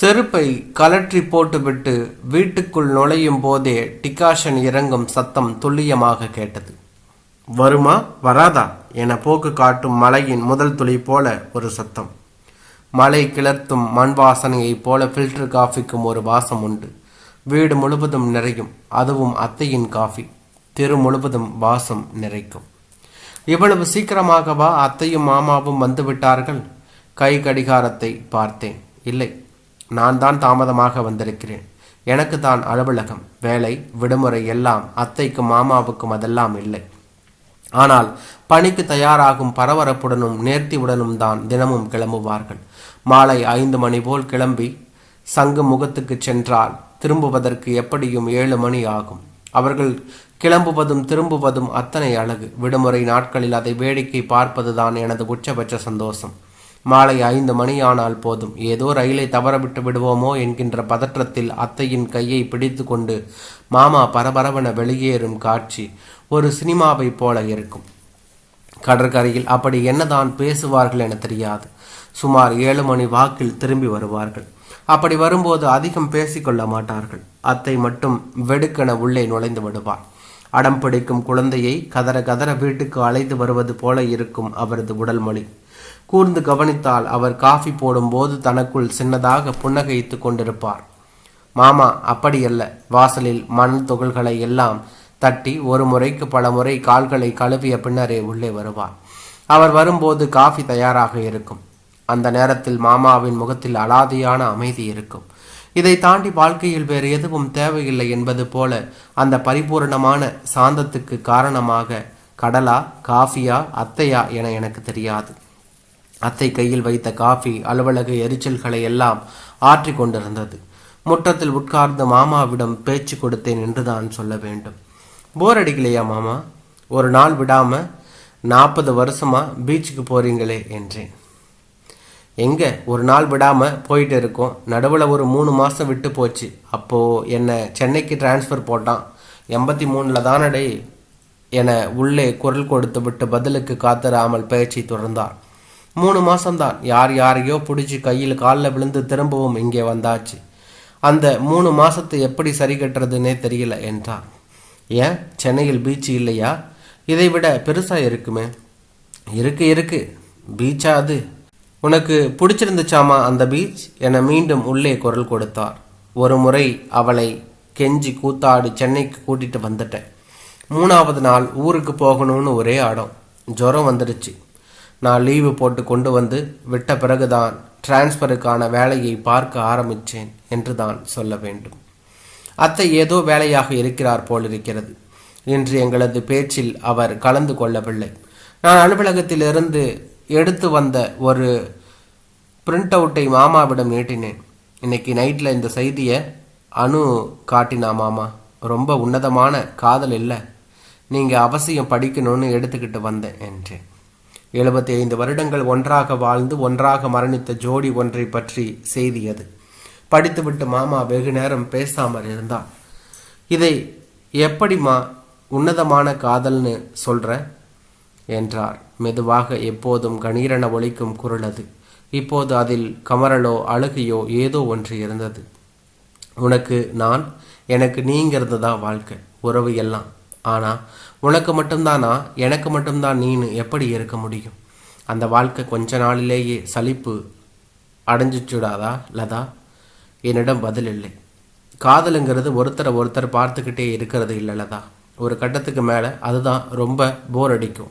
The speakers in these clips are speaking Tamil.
செருப்பை கலற்றி போட்டுவிட்டு வீட்டுக்குள் நுழையும் போதே டிகாஷன் இறங்கும் சத்தம் துல்லியமாக கேட்டது. வருமா? வராதா? என போக்கு காட்டும் மலையின் முதல் துளி போல ஒரு சத்தம். மலை கிளர்த்தும் மண் வாசனையைப் போல ஃபில்டர் காஃபிக்கும் ஒரு வாசம் உண்டு. வீடு முழுவதும் நிறையும். அதுவும் அத்தையின் காஃபி தெரு முழுவதும் வாசம் நிறைக்கும். இவ்வளவு சீக்கிரமாகவா அத்தையும் மாமாவும் வந்து விட்டார்கள் கை கடிகாரத்தை பார்த்தேன். இல்லை. நான் தான் தாமதமாக வந்திருக்கிறேன். எனக்கு தான் அலுவலகம் வேலை விடுமுறை எல்லாம் அத்தைக்கும் மாமாவுக்கும் அதெல்லாம் இல்லை. ஆனால் பணிக்கு தயாராகும் பரபரப்புடனும் நேர்த்தியுடனும் தான் தினமும் கிளம்புவார்கள். மாலை ஐந்து மணி போல் கிளம்பி சங்கு முகத்துக்கு சென்றால் திரும்புவதற்கு எப்படியும் ஏழு மணி ஆகும். அவர்கள் கிளம்புவதும் திரும்புவதும் அத்தனை அழகு. விடுமுறை நாட்களில் அதை வேடிக்கை பார்ப்பதுதான் எனது உச்சபட்ச சந்தோஷம். மாலை ஐந்து மணி ஆனால் போதும். ஏதோ ரயிலை தவறவிட்டு விடுவோமோ என்கின்ற பதற்றத்தில் அத்தையின் கையை பிடித்து கொண்டு மாமா பரபரவென வெளியேறும் காட்சி ஒரு சினிமாவைப் போல இருக்கும். கடற்கரையில் அப்படி என்னதான் பேசுவார்கள் என தெரியாது. சுமார் ஏழு மணி வாக்கில் திரும்பி வருவார்கள். அப்படி வரும்போது அதிகம் பேசிக்கொள்ள மாட்டார்கள். அத்தை மட்டும் வெடுக்கென உள்ளே நுழைந்து விடுவார் அடம் பிடிக்கும் குழந்தையை கதற கதற வீட்டுக்கு அழைத்து வருவது போல இருக்கும் அவரது உடல் மொழி கூர்ந்து கவனித்தால் அவர் காஃபி போடும்போது தனக்குள் சின்னதாக புன்னகைத்து கொண்டிருப்பார். மாமா அப்படியல்ல. வாசலில் மண் துகள்களை எல்லாம் தட்டி ஒரு முறைக்கு பல முறை கால்களை கழுவிய பின்னரே உள்ளே வருவார். அவர் வரும்போது காஃபி தயாராக இருக்கும். அந்த நேரத்தில் மாமாவின் முகத்தில் அலாதியான அமைதி இருக்கும். இதை தாண்டி வாழ்க்கையில் வேறு எதுவும் தேவையில்லை என்பது போல அந்த பரிபூரணமான சாந்தத்துக்கு காரணமாக கடலா காஃபியா அத்தையா என எனக்கு தெரியாது. அத்தை கையில் வைத்த காஃபி அலுவலக எரிச்சல்களை எல்லாம் ஆற்றி கொண்டிருந்தது. முற்றத்தில் உட்கார்ந்து மாமாவிடம் பேச்சு கொடுத்தேன் என்றுதான் சொல்ல வேண்டும். போர் அடிக்கலையா மாமா? ஒரு நாள் விடாம நாற்பது வருஷமா பீச்சுக்கு போறீங்களே என்றேன். எங்க? ஒரு நாள் விடாம போயிட்டு இருக்கோம். நடுவில் ஒரு மூணு மாசம் விட்டு போச்சு. அப்போ என்னை சென்னைக்கு டிரான்ஸ்ஃபர் போட்டான். எண்பத்தி மூணுல தானடே என உள்ளே குரல் கொடுத்து விட்டு பதிலுக்கு காத்திராமல் பேச்சை தொடர்ந்தார். மூணு மாதம்தான் யார் யாரையோ பிடிச்சி கையில் காலில் விழுந்து திரும்பவும் இங்கே வந்தாச்சு. அந்த மூணு மாதத்தை எப்படி சரி கட்டுறதுன்னே தெரியல என்றார் ஏன்? சென்னையில் பீச் இல்லையா? இதை விட பெருசாக இருக்குமே. இருக்கு இருக்கு. பீச்சா அது? உனக்கு பிடிச்சிருந்துச்சாமா அந்த பீச்? என மீண்டும் உள்ளே குரல் கொடுத்தார். ஒரு முறை அவளை கெஞ்சி கூத்தாடி சென்னைக்கு கூட்டிட்டு வந்துட்டேன். மூணாவது நாள் ஊருக்கு போகணும்னு ஒரே ஆடம். ஜுரம் வந்துடுச்சு. நான் லீவு போட்டு கொண்டு வந்து விட்ட பிறகுதான் டிரான்ஸ்ஃபருக்கான வேலையை பார்க்க ஆரம்பித்தேன் என்று தான் சொல்ல வேண்டும். அத்தை ஏதோ வேலையாக இருக்கிறார் போல் இருக்கிறது இன்று எங்களது பேச்சில் அவர் கலந்து கொள்ளவில்லை. நான் அலுவலகத்திலிருந்து எடுத்து வந்த ஒரு பிரிண்ட் அவுட்டை மாமாவிடம் நீட்டினேன். இன்னைக்கு நைட்டில் இந்த செய்தியை அணு காட்டினா மாமா ரொம்ப உன்னதமான காதல் இல்லை நீங்கள் அவசியம் படிக்கணும்னு எடுத்துக்கிட்டு வந்தேன் என்றேன். எழுபத்தி ஐந்து வருடங்கள் ஒன்றாக வாழ்ந்து ஒன்றாக மரணித்த ஜோடி ஒன்றை பற்றி செய்தி அது. படித்துவிட்டு மாமா வெகு நேரம் பேசாமல் இருந்தார். இதை எப்படிமா உன்னதமான காதல்னு சொல்ற? என்றார். மெதுவாக எப்போதும் கணீரென ஒழிக்கும் குரல் அது. இப்போது அதில் கமரலோ அழுகையோ ஏதோ ஒன்று இருந்தது. உனக்கு நான் எனக்கு நீங்கிறது தான் வாழ்க்கை உறவு எல்லாம். ஆனால் உனக்கு மட்டும்தானா? எனக்கு மட்டும்தான் நீனு எப்படி இருக்க முடியும்? அந்த வாழ்க்கை கொஞ்ச நாளிலேயே சலிப்பு அடைஞ்சிச்சுடாதா லதா? என்னிடம் பதில் இல்லை. காதலுங்கிறது ஒருத்தரை ஒருத்தர் பார்த்துக்கிட்டே இருக்கிறது இல்லை லதா. ஒரு கட்டத்துக்கு மேலே அதுதான் ரொம்ப போர் அடிக்கும்.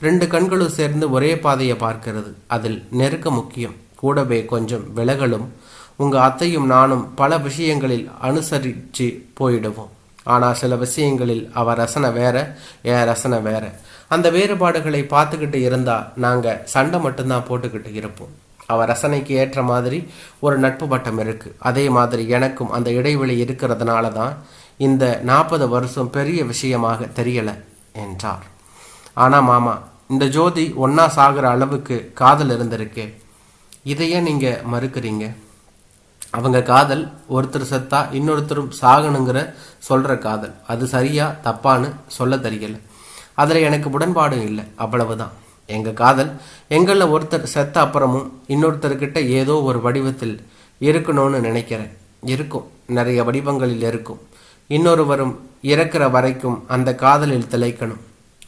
ரெண்டு கண்களும் சேர்ந்து ஒரே பாதையை பார்க்கிறது. அதில் நெருக்க முக்கியம். கூடவே கொஞ்சம் விலகலும் உங்கள் அத்தையும் நானும் பல விஷயங்களில் அனுசரித்து போயிடுவோம். ஆனால் சில விஷயங்களில் அவ ரசனை வேற என் ரசனை வேற. அந்த வேறுபாடுகளை பார்த்துக்கிட்டு இருந்தால் நாங்கள் சண்டை மட்டும்தான் போட்டுக்கிட்டு இருப்போம். அவ ரசனைக்கு ஏற்ற மாதிரி ஒரு நட்பு பட்டம் இருக்கு. அதே மாதிரி எனக்கும் அந்த இடைவெளி இருக்கிறதுனால தான் இந்த நாற்பது வருஷம் பெரிய விஷயமாக தெரியல என்றார். ஆனா மாமா இந்த ஜோதி ஒன்னா சாகிற அளவுக்கு காதல் இருந்திருக்கே. இதையே நீங்க மறுக்கிறீங்க? அவங்க காதல் ஒருத்தர் செத்தா இன்னொருத்தரும் சாகணுங்கிற சொல்கிற காதல். அது சரியா தப்பான்னு சொல்ல தெரியல. அதில் எனக்கு உடன்பாடும் இல்லை. அவ்வளவுதான். எங்கள் காதல் எங்களில் ஒருத்தர் செத்த அப்புறமும் இன்னொருத்தர்கிட்ட ஏதோ ஒரு வடிவத்தில் இருக்கணும்னு நினைக்கிறேன். இருக்கும். நிறைய வடிவங்களில் இருக்கும். இன்னொருவரும் இறக்கிற வரைக்கும் அந்த காதலில் திளைக்கணும்.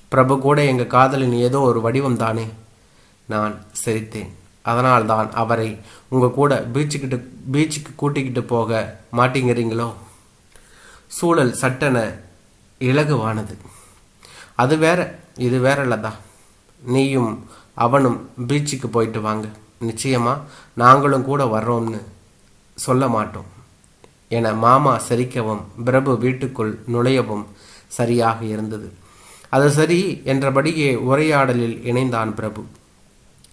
பிரபு கூட எங்கள் காதலின் ஏதோ ஒரு வடிவம் தானே நான் சிரித்தேன். அதனால்தான் அவரை உங்கள் கூட பீச்சுக்கிட்டு பீச்சுக்கு கூட்டிக்கிட்டு போக மாட்டேங்கிறீங்களோ? சூழல் சட்டென இலகுவானது. அது வேற இது வேற இல்லதா நீயும் அவனும் பீச்சுக்கு போயிட்டு வாங்க. நிச்சயமா நாங்களும் கூட வர்றோம்னு சொல்ல மாட்டோம். என மாமா சிரிக்கவும் பிரபு வீட்டுக்குள் நுழையவும் சரியாக இருந்தது. அது சரி என்றபடியே உரையாடலில் இணைந்தான் பிரபு.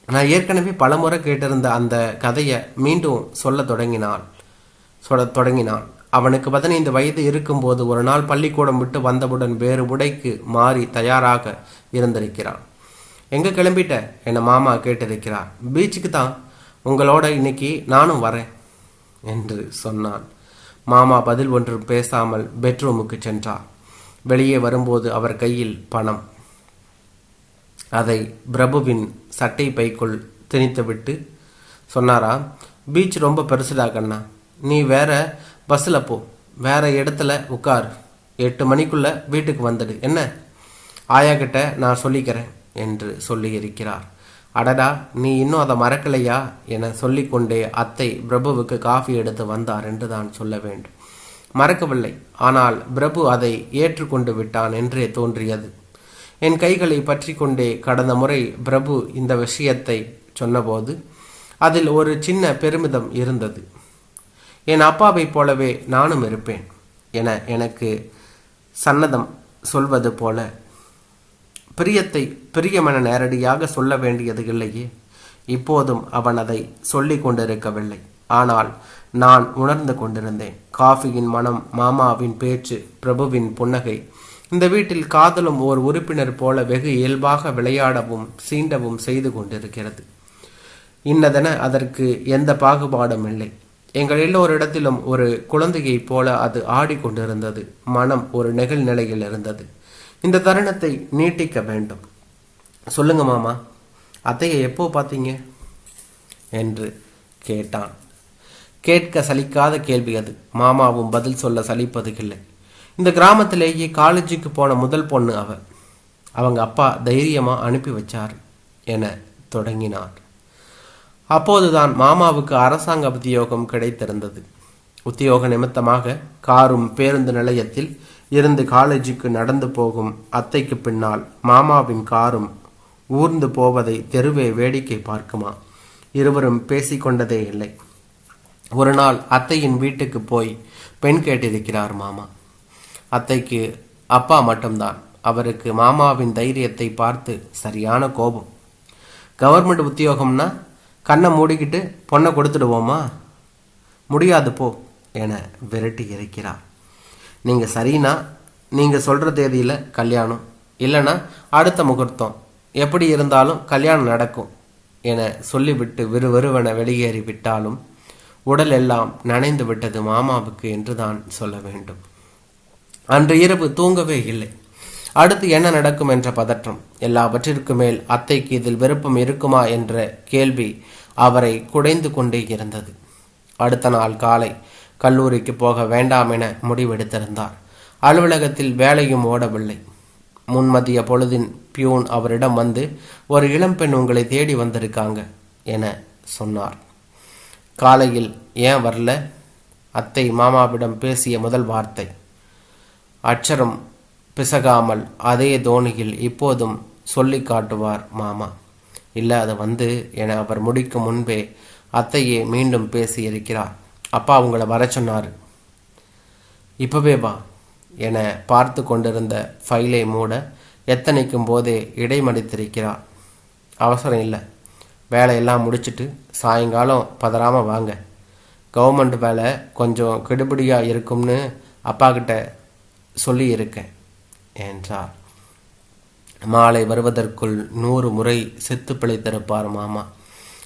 நான் ஏற்கனவே பலமுறை கேட்டிருந்த அந்த கதையை மீண்டும் சொல்ல தொடங்கினாள். சொல்ல தொடங்கினான். அவனுக்கு பதினைந்து வயது இருக்கும்போது ஒரு நாள் பள்ளிக்கூடம் விட்டு வந்தவுடன் வேறு உடைக்கு மாறி தயாராக இருந்திருக்கிறான். எங்கே கிளம்பிட்ட? என மாமா கேட்டிருக்கிறார். பீச்சுக்கு தான். உங்களோட இன்னைக்கு நானும் வரேன் என்று சொன்னான். மாமா பதில் ஒன்றும் பேசாமல் பெட்ரூமுக்கு சென்றார். வெளியே வரும்போது அவர் கையில் பணம். அதை பிரபுவின் சட்டை பைக்குள் திணித்துவிட்டு சொன்னாரா பீச் ரொம்ப பெருசுடா கண்ணா நீ வேற பஸ்ஸில் போ வேற இடத்துல உட்கார் எட்டு மணிக்குள்ள வீட்டுக்கு வந்துடு என்ன? ஆயா கிட்ட நான் சொல்லிக்கிறேன் என்று சொல்லியிருக்கிறார் அடடா நீ இன்னும் அதை மறக்கலையா? என சொல்லிக்கொண்டே அத்தை பிரபுவுக்கு காஃபி எடுத்து வந்தார் என்று தான் சொல்ல வேண்டும். மறக்கவில்லை ஆனால் பிரபு அதை ஏற்றுக்கொண்டு விட்டான் என்றே தோன்றியது. என் கைகளை பற்றி கொண்டே கடந்த முறை பிரபு இந்த விஷயத்தை சொன்னபோது அதில் ஒரு சின்ன பெருமிதம் இருந்தது. என் அப்பாவைப் போலவே நானும் இருப்பேன் என எனக்கு சன்னதம் சொல்வது போல பிரியத்தை பிரியமென நேரடியாக சொல்ல வேண்டியது இல்லையே. இப்போதும் அவன் அதை சொல்லி கொண்டிருக்கவில்லை. ஆனால் நான் உணர்ந்து கொண்டிருந்தேன். காஃபியின் மனம் மாமாவின் பேச்சு பிரபுவின் புன்னகை இந்த வீட்டில் காதலும் ஓர் உறுப்பினர் போல வெகு இயல்பாக விளையாடவும் சீண்டவும் செய்து கொண்டிருக்கிறது. இன்னதென அதற்கு எந்த பாகுபாடும் இல்லை. எங்கள் எல்லோரிடத்திலும் ஒரு குழந்தையைப் போல அது ஆடிக்கொண்டிருந்தது. மனம் ஒரு நெகிழ் நிலையில் இருந்தது. இந்த தருணத்தை நீட்டிக்க வேண்டும். சொல்லுங்க மாமா அத்தையை எப்போ பார்த்தீங்க? என்று கேட்டான். கேட்க சலிக்காத கேள்வி அது. மாமாவும் பதில் சொல்ல சலிப்பது இல்லை. இந்த கிராமத்திலேயே காலேஜுக்கு போன முதல் பொண்ணு அவ. அவங்க அப்பா தைரியமாக அனுப்பி வச்சார் என தொடங்கினார். அப்போதுதான் மாமாவுக்கு அரசாங்க உத்தியோகம் கிடைத்திருந்தது. உத்தியோக நிமித்தமாக காரும் பேருந்து நிலையத்தில் இருந்து காலேஜுக்கு நடந்து போகும் அத்தைக்கு பின்னால் மாமாவின் காரும் ஊர்ந்து போவதை தெருவே வேடிக்கை பார்க்குமா? இருவரும் பேசிக்கொண்டதே இல்லை. ஒரு நாள் அத்தையின் வீட்டுக்கு போய் பெண் கேட்டிருக்கிறார் மாமா. அத்தைக்கு அப்பா மட்டும்தான். அவருக்கு மாமாவின் தைரியத்தை பார்த்து சரியான கோபம். கவர்மெண்ட் உத்தியோகம்னா கண்ணை மூடிக்கிட்டு பொண்ணை கொடுத்துடுவோமா? முடியாது போ என விரட்டி இருக்கிறார் நீங்கள் சரினா நீங்கள் சொல்கிற தேதியில் கல்யாணம். இல்லைன்னா அடுத்த முகூர்த்தம். எப்படி இருந்தாலும் கல்யாணம் நடக்கும் என சொல்லிவிட்டு விறுவிறுவென வெளியேறி விட்டாலும் உடல் எல்லாம் நனைந்து விட்டது மாமாவுக்கு என்றுதான் சொல்ல வேண்டும். அன்று இரவு தூங்கவே இல்லை. அடுத்து என்ன நடக்கும் என்ற பதற்றம். எல்லாவற்றிற்கு மேல் அத்தைக்கு இதில் விருப்பம் இருக்குமா என்ற கேள்வி அவரை குடைந்து கொண்டே இருந்தது. அடுத்த நாள் காலை கல்லூரிக்கு போக வேண்டாம் என முடிவெடுத்திருந்தார். அலுவலகத்தில் வேலையும் ஓடவில்லை. முன்மதிய பொழுதின் பியூன் அவரிடம் வந்து ஒரு இளம்பெண் உங்களை தேடி வந்திருக்காங்க என சொன்னார். காலையில் ஏன் வரல? அத்தை மாமாவிடம் பேசிய முதல் வார்த்தை. அச்சரம் பிசகாமல் அதே தோணியில் இப்போதும் சொல்லி காட்டுவார் மாமா. இல்லை அதை வந்து என அவர் முடிக்கும் முன்பே அத்தையே மீண்டும் பேசி இருக்கிறார் அப்பா அவங்கள வர சொன்னார். இப்பவே வா என பார்த்து கொண்டிருந்த ஃபைலை மூட எத்தனைக்கும் போதே இடைமடித்திருக்கிறார். அவசரம் இல்லை. வேலையெல்லாம் முடிச்சுட்டு சாயங்காலம் பதறாமல் வாங்க. கவர்மெண்ட் வேலை கொஞ்சம் கெடுபடியாக இருக்கும்னு அப்பா கிட்ட சொல்லியிருக்கேன் என்றார். மாலை வருவதற்குள் நூறு முறை செத்து பிழைத்திருப்பார் மாமா.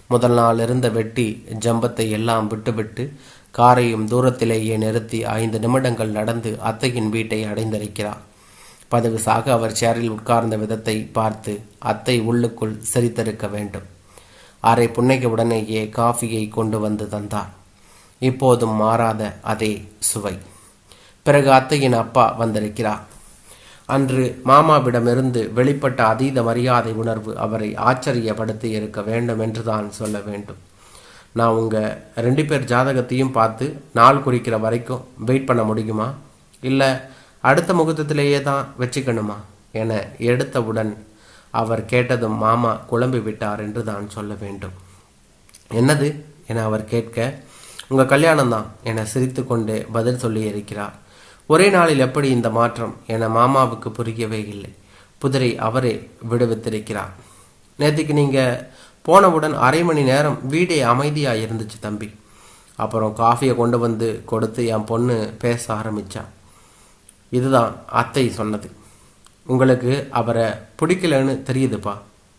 முதல் நாள் இருந்த வெட்டி ஜம்பத்தை எல்லாம் விட்டுவிட்டு காரையும் தூரத்திலேயே நிறுத்தி ஐந்து நிமிடங்கள் நடந்து அத்தையின் வீட்டை அடைந்திருக்கிறார். பதவிசாக அவர் சேரில் உட்கார்ந்த விதத்தை பார்த்து அத்தை உள்ளுக்குள் சிரித்திருக்க வேண்டும். அரை புன்னைக்கு உடனேயே காஃபியை கொண்டு வந்து தந்தார். இப்போதும் மாறாத அதே சுவை. பிறகு அத்தையின் அப்பா வந்திருக்கிறார். அன்று மாமாவிடமிருந்து வெளிப்பட்ட அதீத மரியாதை உணர்வு அவரை ஆச்சரியப்படுத்தி இருக்க வேண்டும் என்று தான் சொல்ல வேண்டும். நான் உங்கள் ரெண்டு பேர் ஜாதகத்தையும் பார்த்து நாள் குறிக்கிற வரைக்கும் வெயிட் பண்ண முடியுமா? இல்லை அடுத்த முகூர்த்தத்திலேயே தான் வச்சுக்கணுமா? என எடுத்தவுடன் அவர் கேட்டதும் மாமா குழம்பி விட்டார் என்று தான் சொல்ல வேண்டும். என்னது? என அவர் கேட்க உங்கள் கல்யாணம் தான் என சிரித்து கொண்டே பதில் சொல்லி இருக்கிறார் ஒரே நாளில் எப்படி இந்த மாற்றம் என மாமாவுக்கு புரியவே இல்லை. புதிரை அவரே விடுவித்திருக்கிறார். நேற்றுக்கு நீங்கள் போனவுடன் அரை மணி நேரம் வீடே அமைதியாக இருந்துச்சு தம்பி. அப்புறம் காஃபியை கொண்டு வந்து கொடுத்து என் பொண்ணு பேச ஆரம்பித்தான் இதுதான் அத்தை சொன்னது. உங்களுக்கு அவரை பிடிக்கலன்னு தெரியுதுப்பா.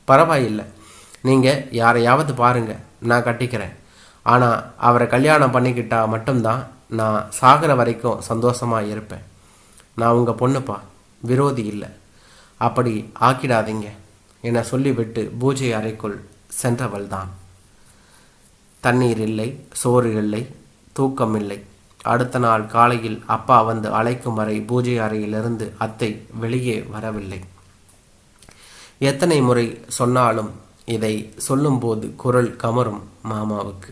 பரவாயில்லை. நீங்கள் யாரையாவது பாருங்கள் நான் கட்டிக்கிறேன். ஆனால் அவரை கல்யாணம் பண்ணிக்கிட்டால் மட்டும்தான் நான் சாகிற வரைக்கும் சந்தோஷமாக இருப்பேன். நான் உங்கள் பொண்ணுப்பா. விரோதி இல்லை. அப்படி ஆக்கிடாதீங்க. என சொல்லிவிட்டு பூஜை அறைக்குள் சென்றவள் தான் தண்ணீர் இல்லை சோறு இல்லை தூக்கம் இல்லை. அடுத்த நாள் காலையில் அப்பா வந்து அழைக்கும் வரை பூஜை அறையிலிருந்து அத்தை வெளியே வரவில்லை. எத்தனை முறை சொன்னாலும் இதை சொல்லும்போது குரல் கமரும் மாமாவுக்கு.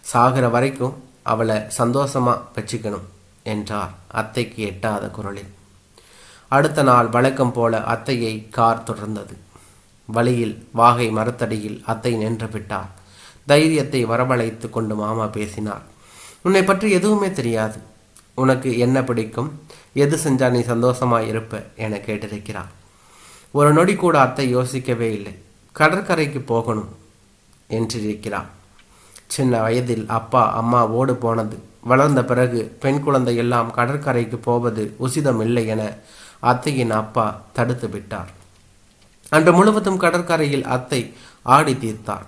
சாகிற வரைக்கும் அவளை சந்தோஷமாக வச்சுக்கணும் என்றார் அத்தைக்கு எட்டாத குரலில். அடுத்த நாள் வழக்கம் போல அத்தையை கார் தொடர்ந்தது. வழியில் வாகை மரத்தடியில் அத்தை நின்று விட்டார். தைரியத்தை வரவழைத்து கொண்டு மாமா பேசினார். உன்னை பற்றி எதுவுமே தெரியாது. உனக்கு என்ன பிடிக்கும்? எது செஞ்சா நீ சந்தோஷமா இருப்ப? என கேட்டிருக்கிறார். ஒரு நொடி கூட அத்தை யோசிக்கவே இல்லை. கடற்கரைக்கு போகணும் என்றிருக்கிறார். சின்ன வயதில் அப்பா அம்மா ஓடு போனது. வளர்ந்த பிறகு பெண் குழந்தை எல்லாம் கடற்கரைக்கு போவது உசிதம் இல்லை என அத்தையின் அப்பா தடுத்து விட்டார். அன்று முழுவதும் கடற்கரையில் அத்தை ஆடி தீர்த்தார்.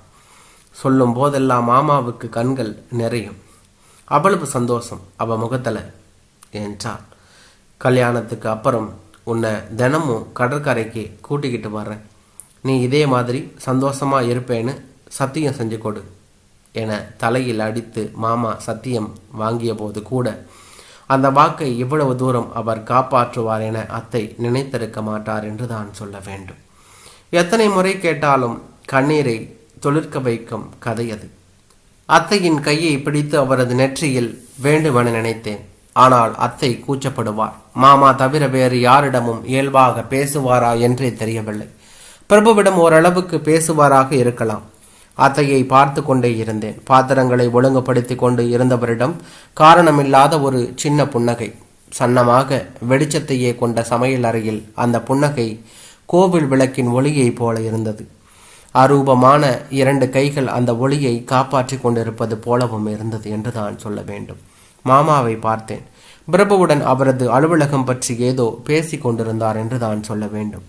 சொல்லும் போதெல்லாம் மாமாவுக்கு கண்கள் நிறையும். அவ்வளவு சந்தோஷம் அவ முகத்தில் என்றார் கல்யாணத்துக்கு அப்புறம் உன்னை தினமும் கடற்கரைக்கு கூட்டிக்கிட்டு வர்றேன். நீ இதே மாதிரி சந்தோஷமா இருப்பேன்னு சத்தியம் செஞ்சு கொடு. என தலையில் அடித்து மாமா சத்தியம் வாங்கிய போது கூட அந்த வாக்கை இவ்வளவு தூரம் அவர் காப்பாற்றுவார் என அத்தை நினைத்திருக்க மாட்டார் என்று தான் சொல்ல வேண்டும். எத்தனை முறை கேட்டாலும் கண்ணீரை தொழிற்க வைக்கும் கதை அது. அத்தையின் கையை பிடித்து அவரது நெற்றியில் வேண்டுமென நினைத்தேன். ஆனால் அத்தை கூச்சப்படுவார். மாமா தவிர வேறு யாரிடமும் இயல்பாக பேசுவாரா என்றே தெரியவில்லை. பிரபுவிடம் ஓரளவுக்கு பேசுவாராக இருக்கலாம். அத்தையை பார்த்து கொண்டே இருந்தேன். பாத்திரங்களை ஒழுங்குபடுத்தி கொண்டு இருந்தவரிடம் காரணமில்லாத ஒரு சின்ன புன்னகை. சன்னமாக வெளிச்சத்தையே கொண்ட சமையல் அறையில் அந்த புன்னகை கோவில் விளக்கின் ஒளியைப் போல இருந்தது. அரூபமான இரண்டு கைகள் அந்த ஒளியை காப்பாற்றி கொண்டிருப்பது போலவும் இருந்தது என்று தான் சொல்ல வேண்டும். மாமாவை பார்த்தேன். பிரபுவுடன் அவரது அலுவலகம் பற்றி ஏதோ பேசிக் கொண்டிருந்தார் என்று தான் சொல்ல வேண்டும்.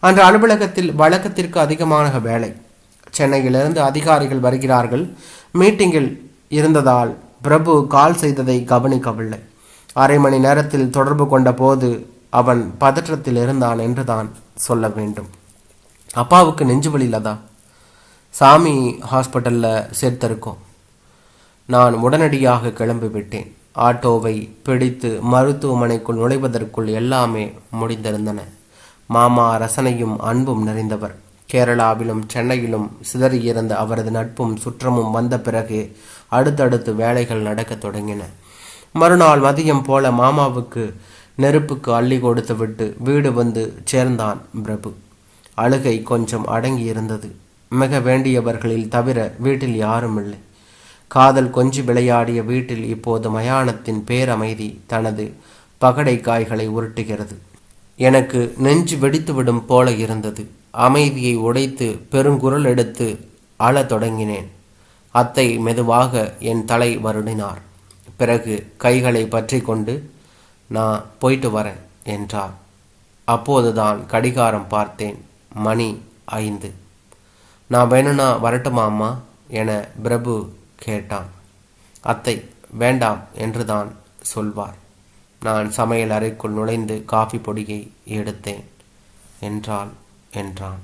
அன்று அலுவலகத்தில் வழக்கத்திற்கு அதிகமான வேலை. சென்னையிலிருந்து அதிகாரிகள் வருகிறார்கள். மீட்டிங்கில் இருந்ததால் பிரபு கால் செய்ததை கவனிக்கவில்லை. அரை மணி நேரத்தில் தொடர்பு கொண்ட போது அவன் பதற்றத்தில் இருந்தான் என்று தான் சொல்ல வேண்டும். அப்பாவுக்கு நெஞ்சு வலியிலதா சாமி ஹாஸ்பிட்டலில் சேர்த்திருக்கோம். நான் உடனடியாக கிளம்பிவிட்டேன் ஆட்டோவை பிடித்து மருத்துவமனைக்குள் நுழைவதற்குள் எல்லாமே முடிந்திருந்தன. மாமா ரசனையும் அன்பும் நிறைந்தவர். கேரளாவிலும் சென்னையிலும் சிதறியிருந்த அவரது நட்பும் சுற்றமும் வந்த பிறகு அடுத்தடுத்து வேலைகள் நடக்கத் தொடங்கின. மறுநாள் மதியம் போல மாமாவுக்கு நெருப்புக்கு அள்ளி கொடுத்துவிட்டு வீடு வந்து சேர்ந்தான் பிரபு. அழுகை கொஞ்சம் அடங்கி இருந்தது மிக வேண்டியவர்களில் தவிர வீட்டில் யாரும் இல்லை. காதல் கொஞ்சி விளையாடிய வீட்டில் இப்போது மயானத்தின் பேரமைதி தனது பகடை காய்களை உருட்டுகிறது. எனக்கு நெஞ்சு வெடித்துவிடும் போல இருந்தது. அமைதியை உடைத்து பெருங்குரல் எடுத்து அழத் தொடங்கினேன். அத்தை மெதுவாக என் தலை வருடினார். பிறகு கைகளை பற்றி கொண்டு நான் போயிட்டு வரேன் என்றார் அப்போதுதான் கடிகாரம் பார்த்தேன். மணி ஐந்து. நான் வேணும்னா வரட்டுமா அம்மா? என பிரபு கேட்டான். அத்தை வேண்டாம் என்றுதான் சொல்வார். நான் சமையல் அறைக்குள் நுழைந்து காஃபி பொடியை எடுத்தேன் என்றாள். என்றான்.